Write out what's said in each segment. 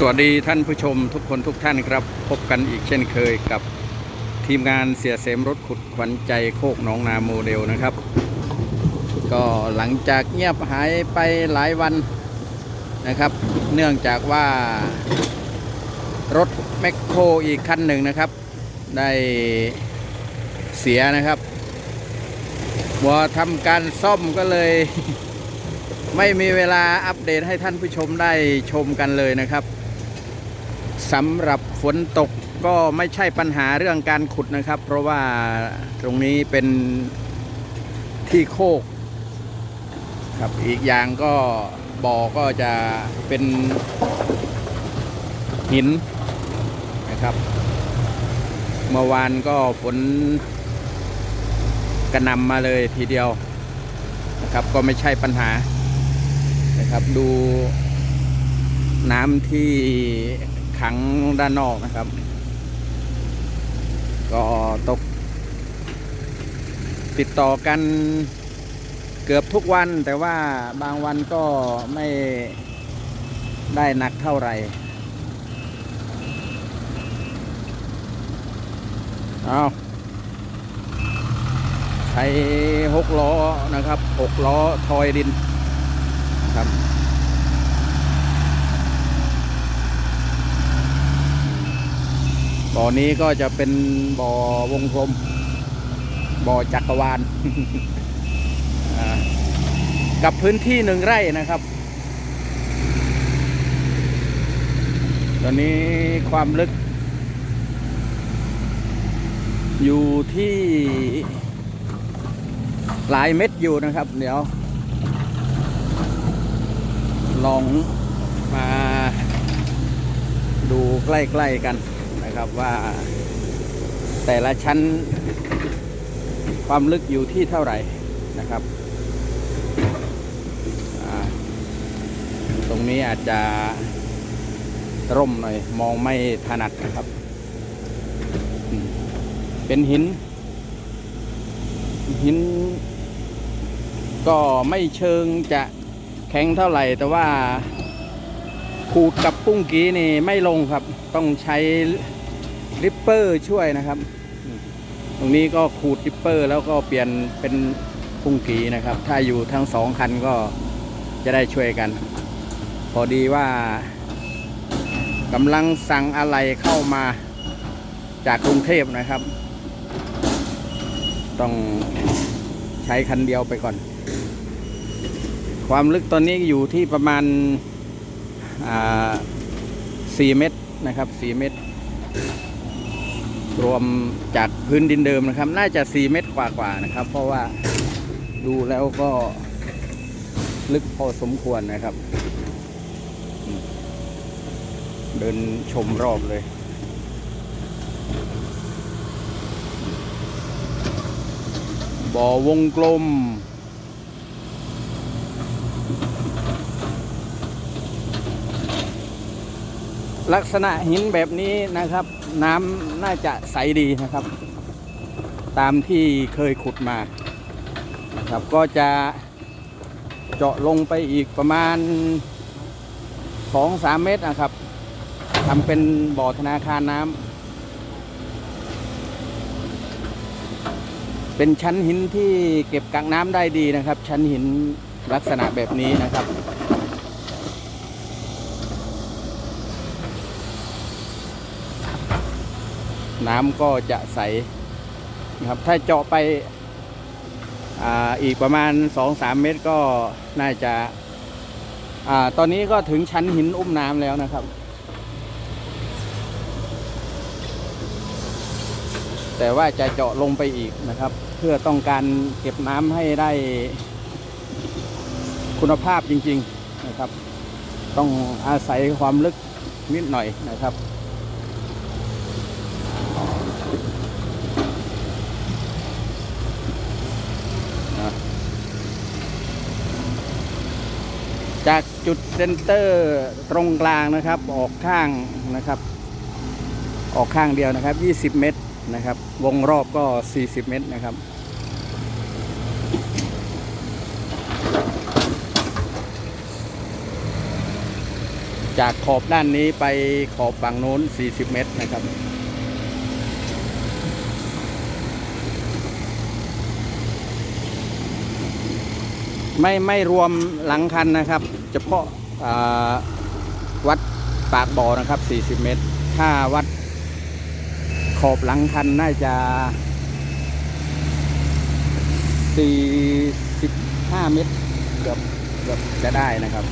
สวัสดีท่านผู้ชมทุกคนทุกท่านครับ พบกันอีกเช่นเคยกับทีมงานเสียเสมรถขุดขวัญใจโคกหนองนาโมเดลนะครับ ก็หลังจากเงียบหายไปหลายวันนะครับ เนื่องจากว่ารถแมคโครอีกคันหนึ่งนะครับ ได้เสียนะครับวัวทำการซ่อมก็เลยไม่มีเวลาอัปเดตให้ท่านผู้ชมได้ชมกันเลยนะครับ สำหรับฝนตกก็ไม่ใช่ปัญหาเรื่องการขุดนะครับ เพราะว่าตรงนี้เป็นที่โคกครับอีกอย่างก็บ่อก็จะเป็นหินนะครับ เมื่อวานก็ฝนกระนำมาเลยทีเดียวนะครับ ก็ไม่ใช่ปัญหานะครับดูน้ำที่ ขังด้านนอกนะครับ ก็ตก ติดต่อกันเกือบทุกวันแต่ว่าบางวันก็ไม่ได้หนักเท่าไหร่เอาใช้หกล้อนะครับหกล้อทอยดินครับบ่อ นี้ก็จะเป็นบ่อวงกลม บ่อจักรวาล กับพื้นที่หนึ่งไร่นะครับ ตอนนี้ความลึก อยู่ที่หลายเม็ดอยู่นะครับ เดี๋ยว ลองมาดูใกล้ ๆ กัน นะครับว่า แต่ละชั้นความลึกอยู่ที่เท่าไหร่นะครับ ตรงนี้อาจจะร่มหน่อยมองไม่ถนัดนะครับ เป็นหิน หิน ก็ไม่เชิงจะแข็งเท่าไหร่ แต่ว่าขูดกับปุ้งกี้นี่ไม่ลงครับ ต้องใช้ ริปเปอร์ช่วยนะครับ ตรงนี้ก็ขูดริปเปอร์แล้วก็เปลี่ยนเป็นปุ้งกีนะครับ ถ้าอยู่ทั้งสองคันก็จะได้ช่วยกัน พอดีว่ากำลังสั่งอะไรเข้ามาจากกรุงเทพนะครับ ต้องใช้คันเดียวไปก่อน ความลึกตอนนี้อยู่ที่ประมาณอ่า4เมตรนะครับ4เมตร รวมจากพื้นดินเดิมนะครับ น่าจะ 4 เมตรกว่าๆนะครับ เพราะว่าดูแล้วก็ลึกพอสมควรนะครับ เดินชมรอบเลยบ่อวงกลม ลักษณะหินแบบนี้นะครับ น้ำน่าจะใสดีนะครับ ตามที่เคยขุดมานะครับก็จะเจาะลงไปอีกประมาณ 2-3 เมตรนะครับทำเป็นบ่อธนาคารน้ำเป็นชั้นหินที่เก็บกักน้ำได้ดีนะครับ ชั้นหินลักษณะแบบนี้นะครับ น้ำก็จะใสนะครับถ้าเจาะไปออีกประมาณ 2-3 เมตรก็น่าจะอตอนนี้ก็ถึงชั้นหินอุ้มน้ำแล้วนะครับ แต่ว่าจะเจาะลงไปอีกนะครับ เพื่อต้องการเก็บน้ำให้ได้คุณภาพจริง ๆนะครับ ต้องอาศัยความลึกนิดหน่อยนะครับ จากจุดเซนเตอร์ตรงกลางนะครับ ออกข้างนะครับ ออกข้างเดียวนะครับ 20 เมตรนะครับ วงรอบก็ 40 เมตรนะครับจากขอบด้านนี้ไปขอบฝั่งโน้น 40 เมตรนะครับ ไม่ไม่รวมหลังคันนะครับ เฉพาะวัดปากบ่อนะครับ 40 เมตร ถ้าวัดขอบหลังคันน่าจะ 45 เมตรเกือบเกือบจะได้นะครับ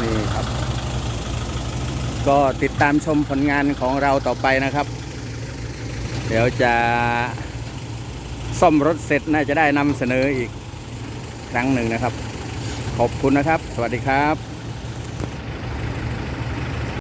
นี่ครับ ก็ติดตามชมผลงานของเราต่อไปนะครับ เดี๋ยวจะซ่อมรถเสร็จน่าจะได้นำเสนออีกครั้งหนึ่งนะครับ ขอบคุณนะครับ สวัสดีครับ